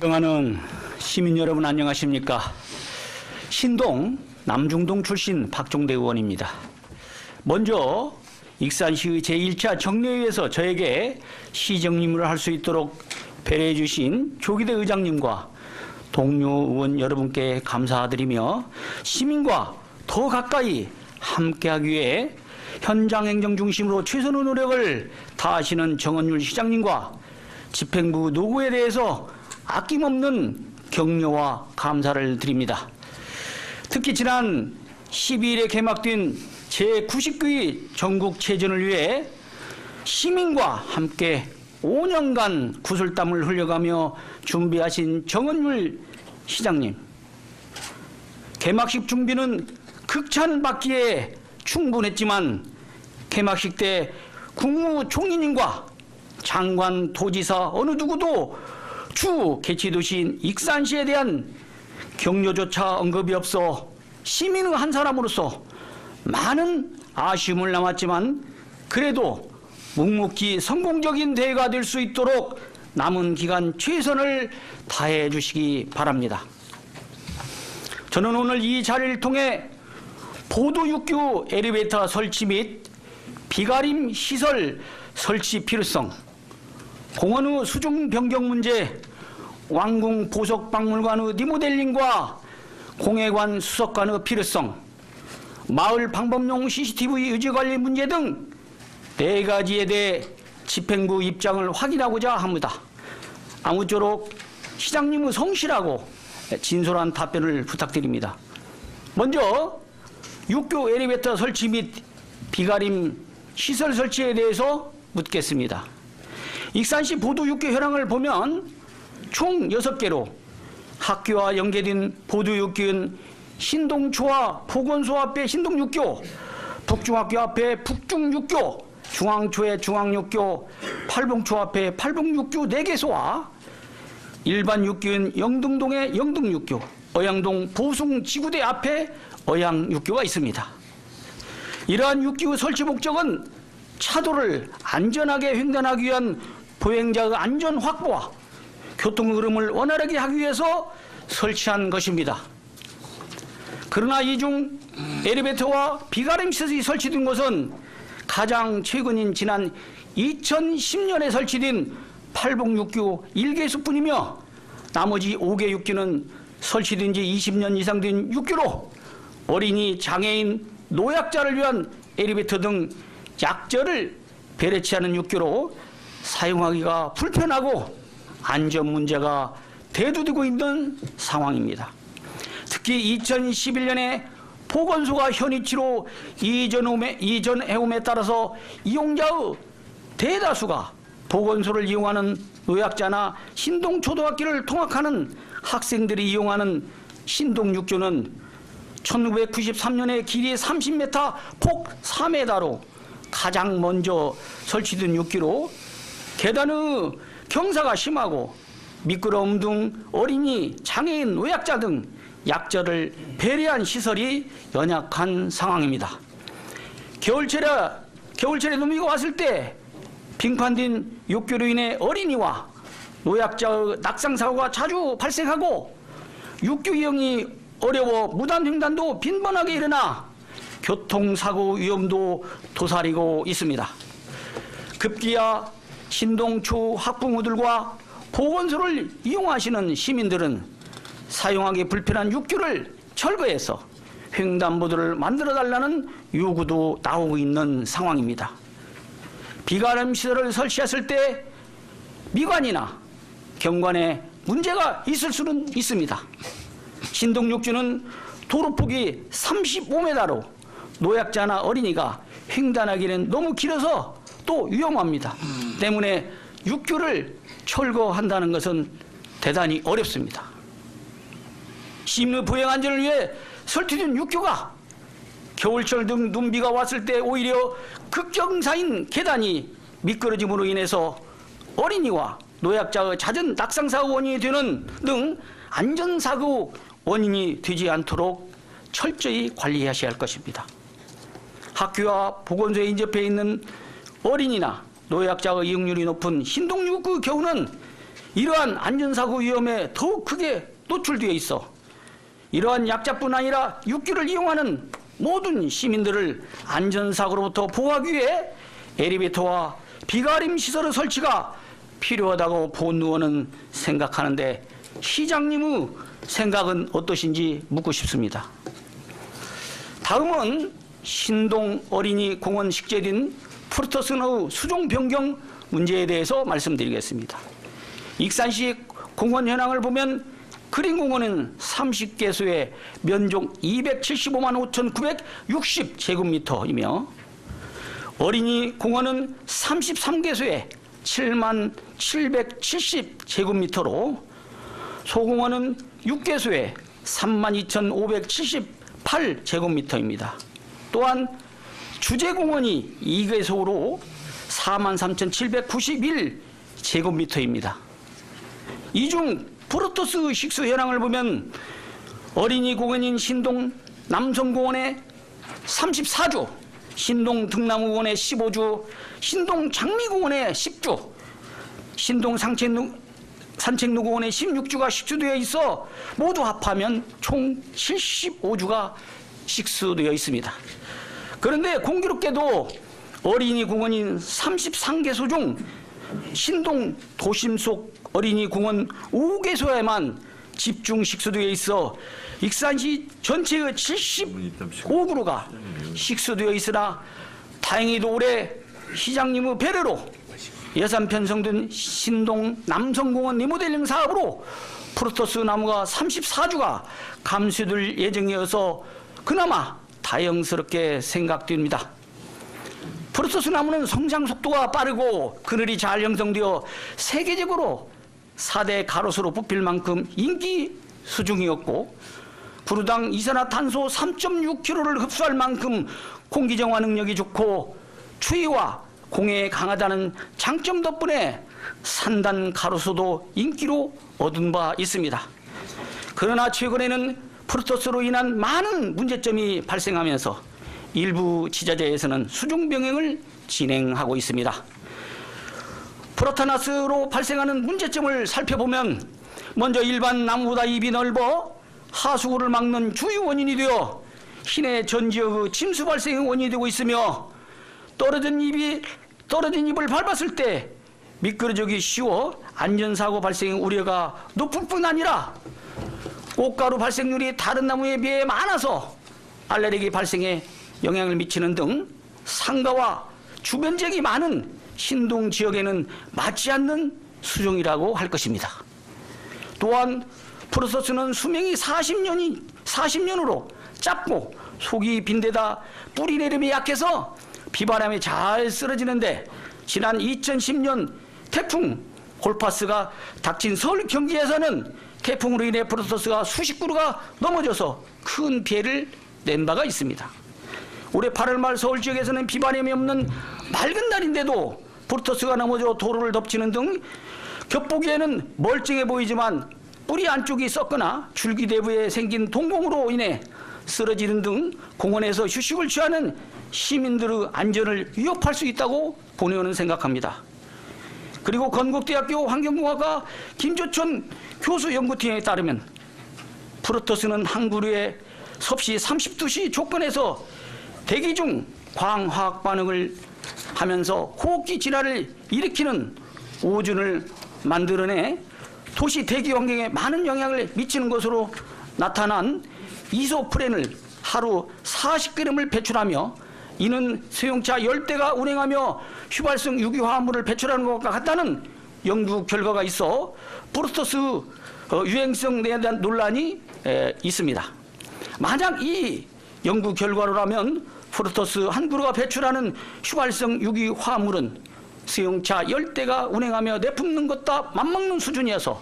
존경하는 시민 여러분 안녕하십니까? 신동 남중동 출신 박종대 의원입니다. 먼저 익산시의 제1차 정례회에서 저에게 시정임을 할 수 있도록 배려해 주신 조기대 의장님과 동료 의원 여러분께 감사드리며 시민과 더 가까이 함께하기 위해 현장 행정 중심으로 최선의 노력을 다하시는 정원율 시장님과 집행부 노고에 대해서 아낌없는 격려와 감사를 드립니다. 특히 지난 12일에 개막된 제99회 전국체전을 위해 시민과 함께 5년간 구슬땀을 흘려가며 준비하신 정은율 시장님. 개막식 준비는 극찬받기에 충분했지만 개막식 때 국무총리님과 장관, 도지사 어느 누구도 주 개최도시인 익산시에 대한 격려조차 언급이 없어 시민의 한 사람으로서 많은 아쉬움을 남았지만 그래도 묵묵히 성공적인 대회가 될 수 있도록 남은 기간 최선을 다해 주시기 바랍니다. 저는 오늘 이 자리를 통해 보도 육교 엘리베이터 설치 및 비가림 시설 설치 필요성, 공원 후 수중 변경 문제, 왕궁 보석 박물관의 리모델링과 공예관 수석관의 필요성, 마을 방범용 CCTV 유지 관리 문제 등 네 가지에 대해 집행부 입장을 확인하고자 합니다. 아무쪼록 시장님의 성실하고 진솔한 답변을 부탁드립니다. 먼저 육교 엘리베이터 설치 및 비가림 시설 설치에 대해서 묻겠습니다. 익산시 보도 육교 현황을 보면 총 6개로 학교와 연계된 보도 육교는 신동초와 보건소 앞에 신동육교, 북중학교 앞에 북중육교, 중앙초에 중앙육교, 팔봉초 앞에 팔봉육교 4개소와 일반 육교인 영등동의 영등육교, 어양동 보숭지구대 앞에 어양육교가 있습니다. 이러한 육교 설치 목적은 차도를 안전하게 횡단하기 위한 보행자의 안전 확보와 교통 흐름을 원활하게 하기 위해서 설치한 것입니다. 그러나 이 중 엘리베이터와 비가림 시설이 설치된 곳은 가장 최근인 지난 2010년에 설치된 팔봉육교 1개소뿐이며 나머지 5개 육교는 설치된 지 20년 이상 된 육교로 어린이, 장애인, 노약자를 위한 엘리베이터 등 약절을 배려치하는 육교로 사용하기가 불편하고 안전 문제가 대두되고 있는 상황입니다. 특히 2011년에 보건소가 현위치로 이전해옴에, 따라서 이용자의 대다수가 보건소를 이용하는 노약자나 신동초등학교를 통학하는 학생들이 이용하는 신동육교는 1993년에 길이 30m, 폭 4m로 가장 먼저 설치된 육교로 계단의 경사가 심하고 미끄러움 등 어린이, 장애인, 노약자 등 약자를 배려한 시설이 연약한 상황입니다. 겨울철에 겨울철에 눈비가 왔을 때 빙판된 육교로 인해 어린이와 노약자의 낙상 사고가 자주 발생하고 육교 이용이 어려워 무단 횡단도 빈번하게 일어나 교통사고 위험도 도사리고 있습니다. 급기야 신동초 학부모들과 보건소를 이용하시는 시민들은 사용하기 불편한 육교를 철거해서 횡단보도를 만들어 달라는 요구도 나오고 있는 상황입니다. 비가림 시설을 설치했을 때 미관이나 경관에 문제가 있을 수는 있습니다. 신동육주는 도로폭이 35m로 노약자나 어린이가 횡단하기는 너무 길어서 또 위험합니다. 때문에 육교를 철거한다는 것은 대단히 어렵습니다. 시민의 보행 안전을 위해 설치된 육교가 겨울철 등 눈비가 왔을 때 오히려 극경사인 계단이 미끄러짐으로 인해서 어린이와 노약자의 잦은 낙상사고 원인이 되는 등 안전사고 원인이 되지 않도록 철저히 관리하셔야 할 것입니다. 학교와 보건소에 인접해 있는 어린이나 노약자의 이용률이 높은 신동육구 교우는 이러한 안전사고 위험에 더욱 크게 노출되어 있어 이러한 약자뿐 아니라 육기를 이용하는 모든 시민들을 안전사고로부터 보호하기 위해 엘리베이터와 비가림 시설의 설치가 필요하다고 본 의원은 생각하는데 시장님의 생각은 어떠신지 묻고 싶습니다. 다음은 신동 어린이 공원 식재된 프로토스의 수종 변경 문제에 대해서 말씀드리겠습니다. 익산시 공원 현황을 보면 그린공원은 30개소에 면적 275만 5,960 제곱미터이며 어린이 공원은 33개소에 7만 770 제곱미터로 소공원은 6개소에 3만 2,578 제곱미터입니다. 또한 주제공원이 2개소로 4만 3,791 제곱미터입니다. 이 중 프로토스 식수 현황을 보면 어린이 공원인 신동 남성공원에 34주, 신동 등나무공원에 15주, 신동 장미공원에 10주, 신동 상책루, 산책로공원에 16주가 식수되어 있어 모두 합하면 총 75주가 식수되어 있습니다. 그런데 공교롭게도 어린이 공원인 33개소 중 신동 도심 속 어린이 공원 5개소에만 집중 식수되어 있어 익산시 전체의 75그루가 식수되어 있으나 다행히도 올해 시장님의 배려로 예산 편성된 신동 남성공원 리모델링 사업으로 프로토스 나무가 34주가 감수될 예정이어서 그나마 다행스럽게 생각됩니다. 프로토스 나무는 성장 속도가 빠르고 그늘이 잘 형성되어 세계적으로 4대 가로수로 뽑힐 만큼 인기 수중이었고 구루당 이산화탄소 3.6kg를 흡수할 만큼 공기 정화 능력이 좋고 추위와 공해에 강하다는 장점 덕분에 산단 가로수도 인기로 얻은 바 있습니다. 그러나 최근에는 프로토스로 인한 많은 문제점이 발생하면서 일부 지자체에서는 수중 병행을 진행하고 있습니다. 프로타나스로 발생하는 문제점을 살펴보면 먼저 일반 나무보다 입이 넓어 하수구를 막는 주요 원인이 되어 시내 전 지역의 침수 발생의 원인이 되고 있으며 떨어진 잎이 떨어진 잎을 밟았을 때 미끄러지기 쉬워 안전사고 발생 우려가 높을 뿐 아니라 꽃가루 발생률이 다른 나무에 비해 많아서 알레르기 발생에 영향을 미치는 등 상가와 주변 지역이 많은 신동 지역에는 맞지 않는 수종이라고 할 것입니다. 또한 프로서스는 수명이 40년이 40년으로 짧고 속이 빈데다 뿌리 내림이 약해서 비바람에 잘 쓰러지는데 지난 2010년 태풍 골파스가 닥친 서울 경기에서는 태풍으로 인해 프로토스가 수십 그루가 넘어져서 큰 피해를 낸 바가 있습니다. 올해 8월 말 서울 지역에서는 비바람이 없는 맑은 날인데도 프로토스가 넘어져 도로를 덮치는 등 겹보기에는 멀쩡해 보이지만 뿌리 안쪽이 썩거나 줄기 대부에 생긴 동공으로 인해 쓰러지는 등 공원에서 휴식을 취하는 시민들의 안전을 위협할 수 있다고 본의원은 생각합니다. 그리고 건국대학교 환경공학과 김조천 교수 연구팀에 따르면 프로토스는 한 그루에 섭씨 30도씨 조건에서 대기 중 광화학 반응을 하면서 호흡기 질환을 일으키는 오준을 만들어내 도시 대기 환경에 많은 영향을 미치는 것으로 나타난 이소프렌을 하루 40g을 배출하며 이는 소형차 10대가 운행하며 휘발성 유기화합물을 배출하는 것과 같다는 연구 결과가 있어 프로토스 어, 유행성에 대한 논란이 에, 있습니다. 만약 이 연구 결과로라면 프로토스 한 그루가 배출하는 휘발성 유기화합물은 수용차 10대가 운행하며 내뿜는 것과 맞먹는 수준이어서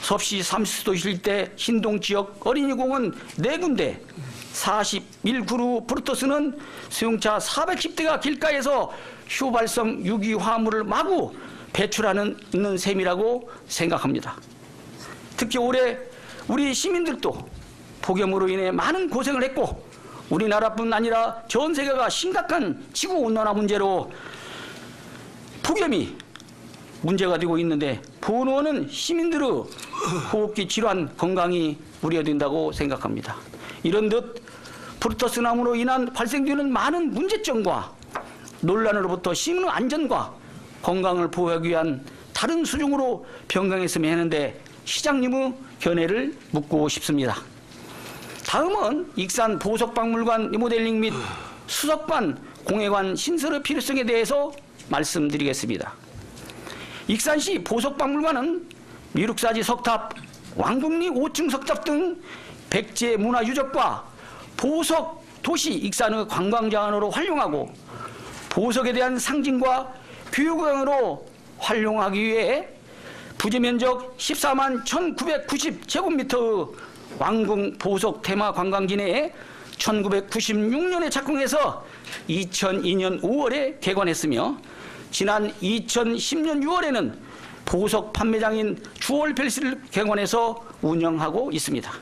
섭씨 30도실 때 신동 지역 어린이공원 4군데 41그루 프로토스는 수용차 410대가 길가에서 휘발성 유기화합물을 마구 배출하는 있는 셈이라고 생각합니다. 특히 올해 우리 시민들도 폭염으로 인해 많은 고생을 했고 우리나라뿐 아니라 전 세계가 심각한 지구 온난화 문제로 폭염이 문제가 되고 있는데 본원은 시민들의 호흡기 질환 건강이 우려된다고 생각합니다. 이런 듯 프루터스 나무로 인한 발생되는 많은 문제점과 논란으로부터 시민의 안전과 건강을 보호하기 위한 다른 수중으로 변경했으면 하는데 시장님의 견해를 묻고 싶습니다. 다음은 익산 보석박물관 리모델링 및 수석관 공예관 신설의 필요성에 대해서 말씀드리겠습니다. 익산시 보석박물관은 미륵사지 석탑, 왕궁리 5층 석탑 등 백제 문화 유적과 보석 도시 익산의 관광 자원으로 활용하고 보석에 대한 상징과 교육원으로 활용하기 위해 부지 면적 14만 1990 제곱미터의 왕궁 보석 테마 관광지 내에 1996년에 착공해서 2002년 5월에 개관했으며 지난 2010년 6월에는 보석 판매장인 주월 펠스를 개관해서 운영하고 있습니다.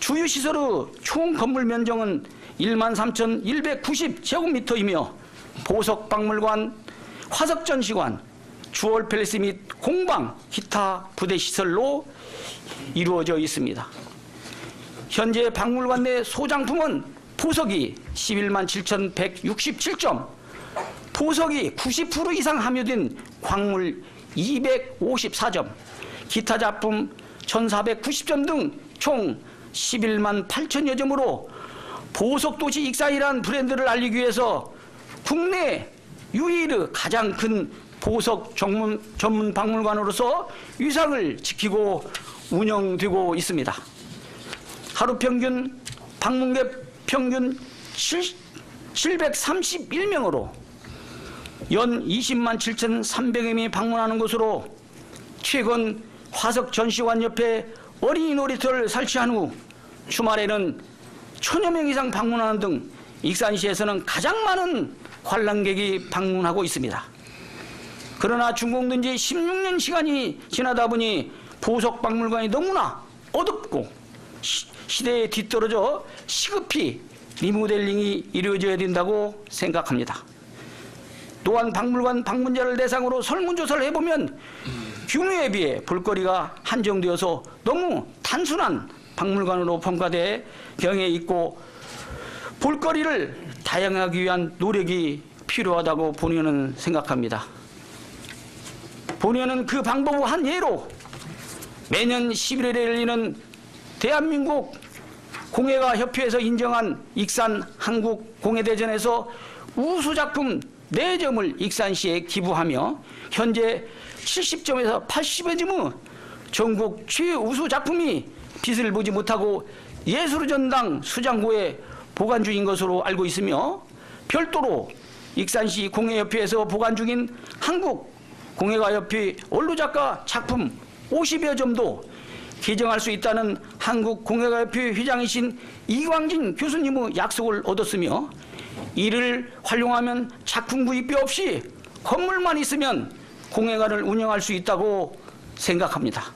주유 시설의 총 건물 면적은 1만 3,190 제곱미터이며 보석 박물관, 화석 전시관, 주월 팰리스 및 공방, 기타 부대 시설로 이루어져 있습니다. 현재 박물관 내 소장품은 보석이 11만 7,167점, 보석이 90% 이상 함유된 광물 254점, 기타 작품 1,490점 등 총 11만 8천여 점으로 보석도시 익산이라는 브랜드를 알리기 위해서 국내 유일의 가장 큰 보석 전문, 전문 박물관으로서 위상을 지키고 운영되고 있습니다. 하루 평균 방문객 평균 7, 731명으로 연 20만 7,300여 명이 방문하는 곳으로 최근 화석 전시관 옆에 어린이 놀이터를 설치한 후 주말에는 천여 명 이상 방문하는 등 익산시에서는 가장 많은 관람객이 방문하고 있습니다. 그러나 준공된 지 16년 시간이 지나다 보니 보석 박물관이 너무나 어둡고 시, 시대에 뒤떨어져 시급히 리모델링이 이루어져야 된다고 생각합니다. 또한 박물관 방문자를 대상으로 설문조사를 해보면 규모에 비해 볼거리가 한정되어서 너무 단순한 박물관으로 평가돼 경에 있고 볼거리를 다양하기 위한 노력이 필요하다고 본의원은 생각합니다. 본의원은 그 방법의 한 예로 매년 11월에 열리는 대한민국 공예가 협회에서 인정한 익산 한국 공예대전에서 우수작품 4점을 익산시에 기부하며 현재 70점에서 80여 점의 전국 최우수 작품이 빛을 보지 못하고 예술의 전당 수장고에 보관 중인 것으로 알고 있으며 별도로 익산시 공예협회에서 보관 중인 한국 공예가협회 원로작가 작품 50여 점도 개정할 수 있다는 한국 공예가협회 회장이신 이광진 교수님의 약속을 얻었으며 이를 활용하면 작품 구입비 없이 건물만 있으면 공예관을 운영할 수 있다고 생각합니다.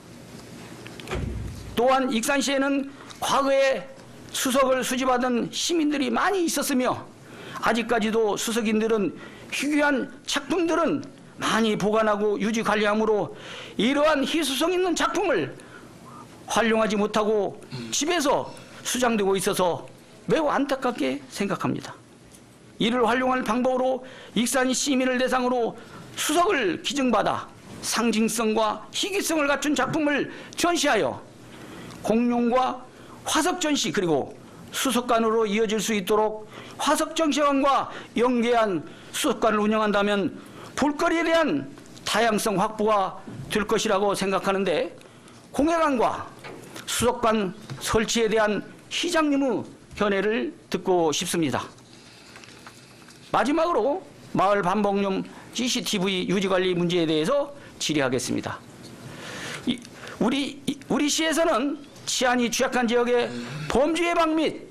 또한 익산시에는 과거에 수석을 수집하던 시민들이 많이 있었으며 아직까지도 수석인들은 희귀한 작품들은 많이 보관하고 유지 관리하므로 이러한 희수성 있는 작품을 활용하지 못하고 집에서 수장되고 있어서 매우 안타깝게 생각합니다. 이를 활용할 방법으로 익산 시민을 대상으로 수석을 기증받아 상징성과 희귀성을 갖춘 작품을 전시하여 공룡과 화석 전시 그리고 수석관으로 이어질 수 있도록 화석 전시관과 연계한 수석관을 운영한다면 볼거리에 대한 다양성 확보가 될 것이라고 생각하는데 공예관과 수석관 설치에 대한 시장님의 견해를 듣고 싶습니다. 마지막으로 마을 반복용 CCTV 유지관리 문제에 대해서 질의하겠습니다. 이, 우리 우리 시에서는 치안이 취약한 지역의 범죄 예방 및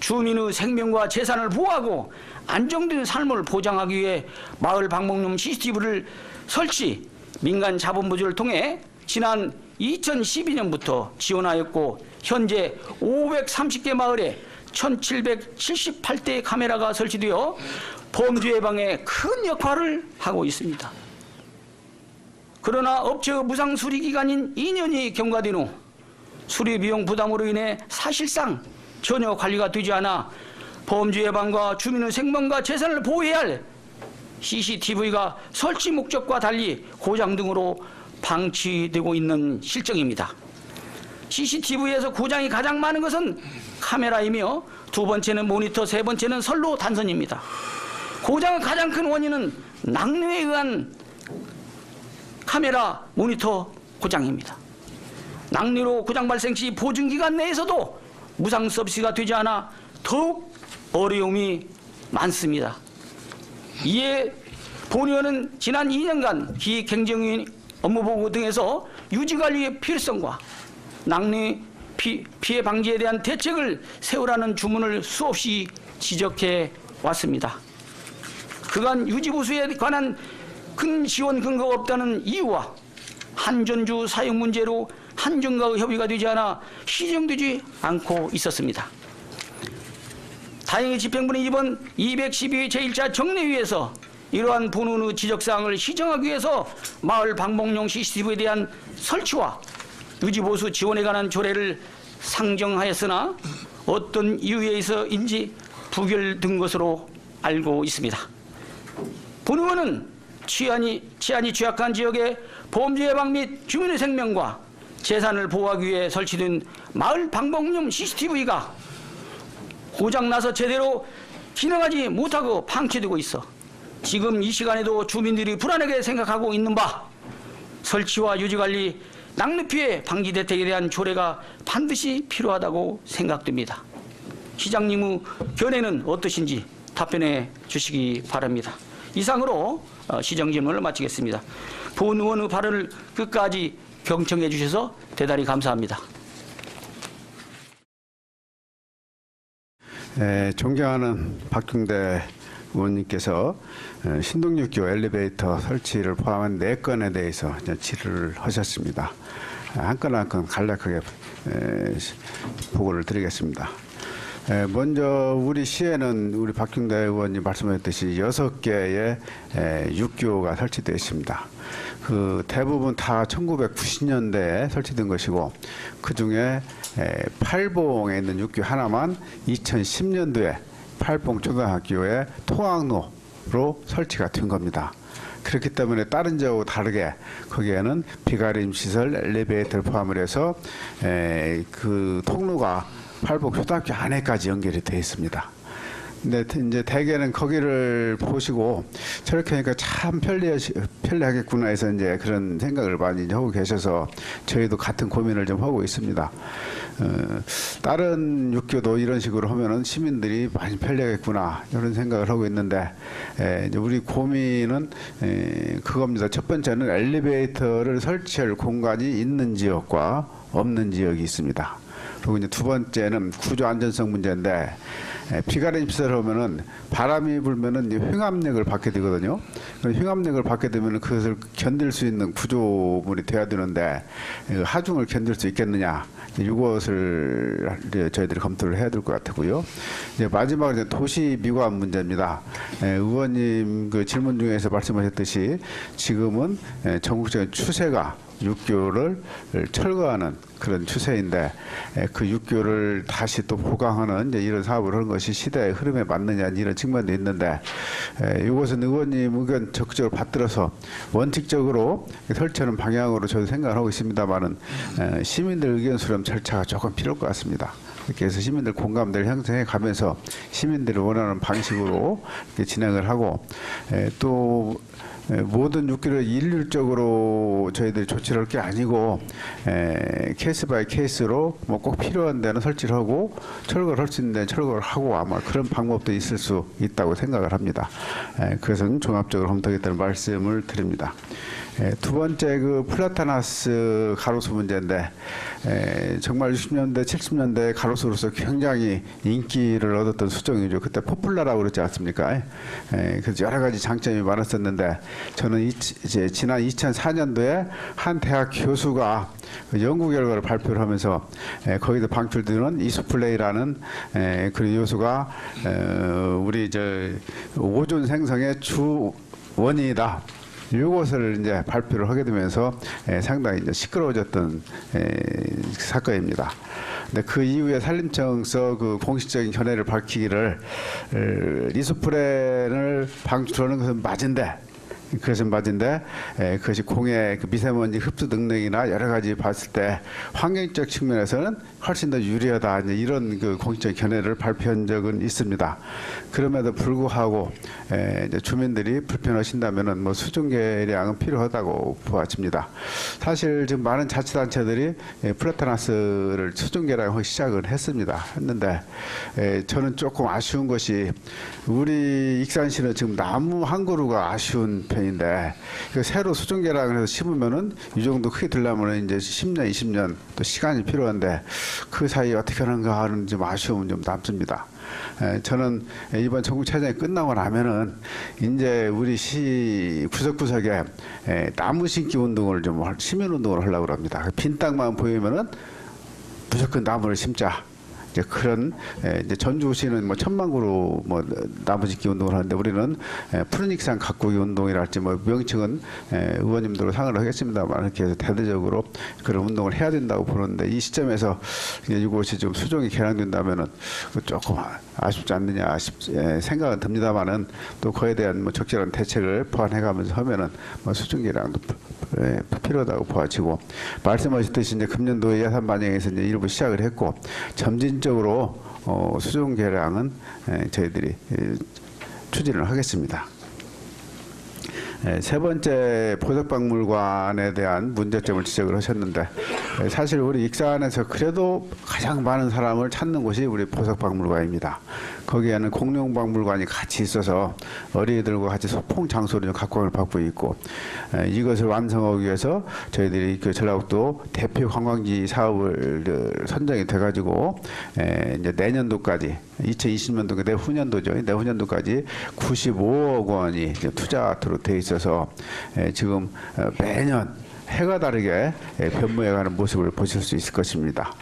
주민의 생명과 재산을 보호하고 안정된 삶을 보장하기 위해 마을 방목용 CCTV를 설치 민간 자본부주를 통해 지난 2012년부터 지원하였고 현재 530개 마을에 1778대의 카메라가 설치되어 범죄 예방에 큰 역할을 하고 있습니다. 그러나 업체 무상 수리 기간인 2년이 경과된 후 수리 비용 부담으로 인해 사실상 전혀 관리가 되지 않아 범죄 예방과 주민의 생명과 재산을 보호해야 할 CCTV가 설치 목적과 달리 고장 등으로 방치되고 있는 실정입니다. CCTV에서 고장이 가장 많은 것은 카메라이며 두 번째는 모니터, 세 번째는 선로 단선입니다. 고장의 가장 큰 원인은 낙뢰에 의한 카메라 모니터 고장입니다. 낙뢰로 고장 발생 시 보증 기간 내에서도 무상 서비스가 되지 않아 더욱 어려움이 많습니다. 이에 본의원은 지난 2년간 기획행정위 업무보고 등에서 유지관리의 필요성과 낙뢰 피, 피해 방지에 대한 대책을 세우라는 주문을 수없이 지적해 왔습니다. 그간 유지보수에 관한 큰 지원 근거가 없다는 이유와 한전주 사용 문제로 한전과의 협의가 되지 않아 시정되지 않고 있었습니다. 다행히 집행부는 이번 212회 제1차 정례위에서 이러한 본원의 지적사항을 시정하기 위해서 마을 방목용 CCTV에 대한 설치와 유지보수 지원에 관한 조례를 상정하였으나 어떤 이유에 있어인지 부결된 것으로 알고 있습니다. 본 의원은 치안이, 치안이 취약한 지역의 범죄 예방 및 주민의 생명과 재산을 보호하기 위해 설치된 마을 방법용 CCTV가 고장나서 제대로 기능하지 못하고 방치되고 있어 지금 이 시간에도 주민들이 불안하게 생각하고 있는 바 설치와 유지관리 낙뢰 피해 방지 대책에 대한 조례가 반드시 필요하다고 생각됩니다. 시장님의 견해는 어떠신지 답변해 주시기 바랍니다. 이상으로 어, 시정 질문을 마치겠습니다. 본 의원의 발언을 끝까지 경청해 주셔서 대단히 감사합니다. 에, 존경하는 박중대 의원님께서 에, 신동육교 엘리베이터 설치를 포함한 네 건에 대해서 이제 질의를 하셨습니다. 한 건 한 건 간략하게 보고를 드리겠습니다. 에, 먼저 우리 시에는 우리 박중대 의원님 말씀하셨듯이 여섯 개의 에, 육교가 설치되어 있습니다. 그 대부분 다 1990년대에 설치된 것이고 그 중에 팔봉에 있는 육교 하나만 2010년도에 팔봉 초등학교의 통학로로 설치가 된 겁니다. 그렇기 때문에 다른 지역하고 다르게 거기에는 비가림 시설 엘리베이터를 포함을 해서 에, 그 통로가 팔봉 초등학교 안에까지 연결이 되어 있습니다. 근데 이제 대개는 거기를 보시고 저렇게 하니까 참 편리 편리하겠구나 해서 이제 그런 생각을 많이 하고 계셔서 저희도 같은 고민을 좀 하고 있습니다. 어, 다른 육교도 이런 식으로 하면은 시민들이 많이 편리하겠구나 이런 생각을 하고 있는데 에, 이제 우리 고민은 에, 그겁니다. 첫 번째는 엘리베이터를 설치할 공간이 있는 지역과 없는 지역이 있습니다. 그리고 이제 두 번째는 구조 안전성 문제인데 에, 비가림 시설 하면은 바람이 불면은 이제 횡압력을 받게 되거든요. 그 횡압력을 받게 되면은 그것을 견딜 수 있는 구조물이 돼야 되는데 그 하중을 견딜 수 있겠느냐. 이것을 이제 저희들이 검토를 해야 될 것 같고요. 이제 마지막으로 이제 도시 미관 문제입니다. 에, 의원님 그 질문 중에서 말씀하셨듯이 지금은 에, 전국적인 추세가 육교를 철거하는 그런 추세인데 에, 그 육교를 다시 또 보강하는 이제 이런 사업을 하는 것이 시대의 흐름에 맞느냐 이런 측면도 있는데 에, 이것은 의원님 의견 적극적으로 받들어서 원칙적으로 설치하는 방향으로 저도 생각을 하고 있습니다만은 에, 시민들 의견 수렴 절차가 조금 필요할 것 같습니다. 이렇게 해서 시민들 공감대를 형성해 가면서 시민들이 원하는 방식으로 이렇게 진행을 하고 에, 또 에, 모든 육기를 일률적으로 저희들이 조치를 할 게 아니고 에, 케이스 바이 케이스로 뭐 꼭 필요한 데는 설치를 하고 철거를 할 수 있는 데는 철거를 하고 아마 그런 방법도 있을 수 있다고 생각을 합니다. 에, 그것은 종합적으로 검토하겠다는 말씀을 드립니다. 에, 두 번째 그 플라타나스 가로수 문제인데 에, 정말 60년대 70년대 가로수로서 굉장히 인기를 얻었던 수종이죠. 그때 포플라라고 그러지 않습니까? 에, 그래서 여러 가지 장점이 많았었는데 저는 이, 이제 지난 2004년도에 한 대학 교수가 그 연구 결과를 발표를 하면서 에, 거기서 방출되는 이소플레이라는 에, 그 요소가 에, 우리 저 오존 생성의 주 원인이다. 이것을 이제 발표를 하게 되면서 에, 상당히 이제 시끄러워졌던 에, 사건입니다. 근데 그 이후에 산림청서 그 공식적인 견해를 밝히기를 에, 리소프렌을 방출하는 것은 맞은데 그것은 맞은데 에, 그것이 공해 그 미세먼지 흡수 능력이나 여러 가지 봤을 때 환경적 측면에서는 훨씬 더 유리하다 이런 그 공식적 견해를 발표한 적은 있습니다. 그럼에도 불구하고 에, 이제 주민들이 불편하신다면은 뭐 수중 계량은 필요하다고 보아집니다. 사실 지금 많은 자치단체들이 에, 플라타나스를 수중 계량하기 시작을 했습니다. 했는데 에, 저는 조금 아쉬운 것이 우리 익산시는 지금 나무 한 그루가 아쉬운 편인데 그 새로 계량을 해서 심으면은 이 정도 크게 들려면 이제 10년, 20년 또 시간이 필요한데 그 사이에 어떻게 하는가 하는 좀 아쉬움은 좀 남습니다. 에, 저는 이번 전국체전이 끝나고 나면은 이제 우리 시 구석구석에 에, 나무 심기 운동을 좀 할- 시민 운동을 하려고 합니다. 빈 땅만 보이면은 무조건 나무를 심자. 이제 그런 에, 이제 전주시는 뭐 천만 그루 뭐 나무 짓기 운동을 하는데 우리는 에, 푸른 익산 가꾸기 운동이랄지 뭐 명칭은 에, 의원님들로 상을 하겠습니다만 이렇게 해서 대대적으로 그런 운동을 해야 된다고 보는데 이 시점에서 이것이 좀 수종이 개량된다면은 그 조금 아쉽지 않느냐 싶, 에, 생각은 듭니다만은 또 그에 대한 뭐 적절한 대책을 보완해가면서 하면은 뭐 수종 개량도 예, 필요하다고 보아지고 말씀하셨듯이 이제 금년도에 예산 반영에서 이제 일부 시작을 했고 점진적 으로 어, 수종 개량은 예, 저희들이 예, 추진을 하겠습니다. 예, 세 번째 보석박물관에 대한 문제점을 지적을 하셨는데 예, 사실 우리 익산에서 그래도 가장 많은 사람을 찾는 곳이 우리 보석박물관입니다. 거기에는 공룡박물관이 같이 있어서 어린이들과 같이 소풍 장소로 좀 각광을 받고 있고 에, 이것을 완성하기 위해서 저희들이 그 전라북도 대표 관광지 사업을 그 선정이 돼가지고 에, 이제 내년도까지 2020년도 내후년도죠 내후년도까지 95억 원이 투자로 돼 있어서 에, 지금 어, 매년 해가 다르게 예, 변모해가는 모습을 보실 수 있을 것입니다.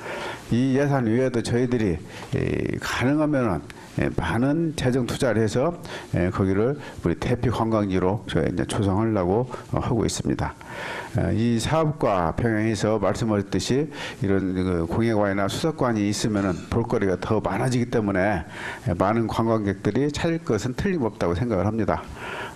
이 예산 외에도 저희들이 예, 가능하면은 예, 많은 재정 투자를 해서 예, 거기를 우리 대표 관광지로 이제 조성하려고 어, 하고 있습니다. 어, 이 사업과 병행해서 말씀하셨듯이 이런 그 공예관이나 수석관이 있으면은 볼거리가 더 많아지기 때문에 예, 많은 관광객들이 찾을 것은 틀림없다고 생각을 합니다.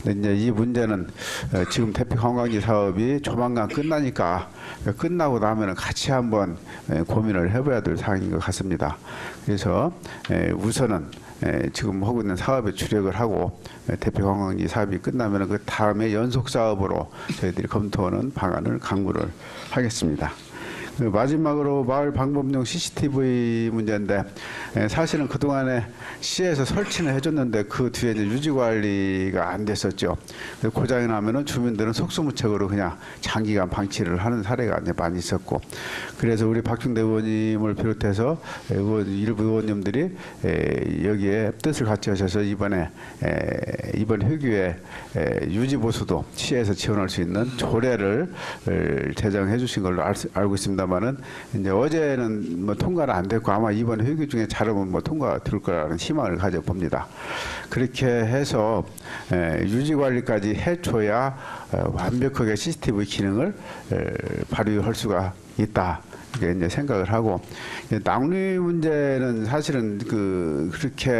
근데 이제 이 문제는 어, 지금 대표 관광지 사업이 조만간 끝나니까 어, 끝나고 나면은 같이 한번 에, 고민을 해봐야 될 사항인 것 같습니다. 그래서 에, 우선은 에, 지금 하고 있는 사업에 주력을 하고 에, 대표 관광지 사업이 끝나면은 그 다음에 연속 사업으로 저희들이 검토하는 방안을 강구를 하겠습니다. 그 마지막으로 마을 방법용 CCTV 문제인데 에, 사실은 그 동안에 시에서 설치는 해줬는데 그 뒤에 이제 유지 관리가 안 됐었죠. 고장이 나면은 주민들은 속수무책으로 그냥 장기간 방치를 하는 사례가 많이 있었고 그래서 우리 박중대 의원님을 비롯해서 에, 의원, 일부 의원님들이 에, 여기에 뜻을 같이 하셔서 이번에 에, 이번 회기에 에, 유지 보수도 시에서 지원할 수 있는 조례를 을 제정해 주신 걸로 알고 있습니다 만은 이제 어제는 뭐 통과는 안 됐고 아마 이번 회기 중에 잘하면 뭐 통과 될 거라는 희망을 가져 봅니다. 그렇게 해서 에, 유지 관리까지 해줘야 어, 완벽하게 CCTV 기능을 에, 발휘할 수가 있다. 이게 이제 생각을 하고 낭리 문제는 사실은 그 그렇게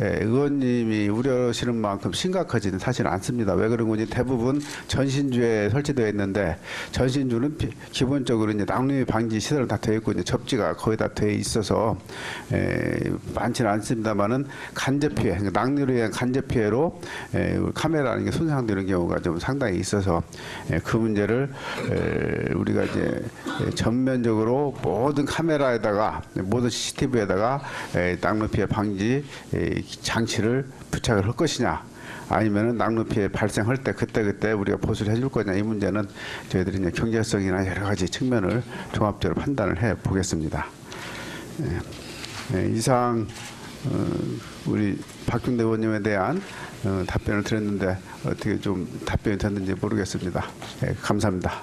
에, 의원님이 우려하시는 만큼 심각하지는 사실 않습니다. 왜 그런 건지 대부분 전신주에 설치되어 있는데 전신주는 비- 기본적으로 이제 낭리 방지 시설 다 되어 있고 이제 접지가 거의 다 되어 있어서 에, 많지는 않습니다만은 간접 피해, 그러니까 낭리로 인한 간접 피해로 에, 우리 카메라는 게 손상되는 경우가 좀 상당히 있어서 에, 그 문제를 에, 우리가 이제 에, 전면적으로 모든 카메라에다가 모든 CCTV에다가 낙로 피해 방지 에, 장치를 부착을 할 것이냐. 아니면은 낙로 피해 발생할 때 그때 그때 우리가 보수를 해줄 거냐 이 문제는 저희들이 이제 경제성이나 여러 가지 측면을 종합적으로 판단을 해 보겠습니다. 이상 어, 우리 박중대 의원님에 대한 어, 답변을 드렸는데 어떻게 좀 답변이 됐는지 모르겠습니다. 예, 감사합니다.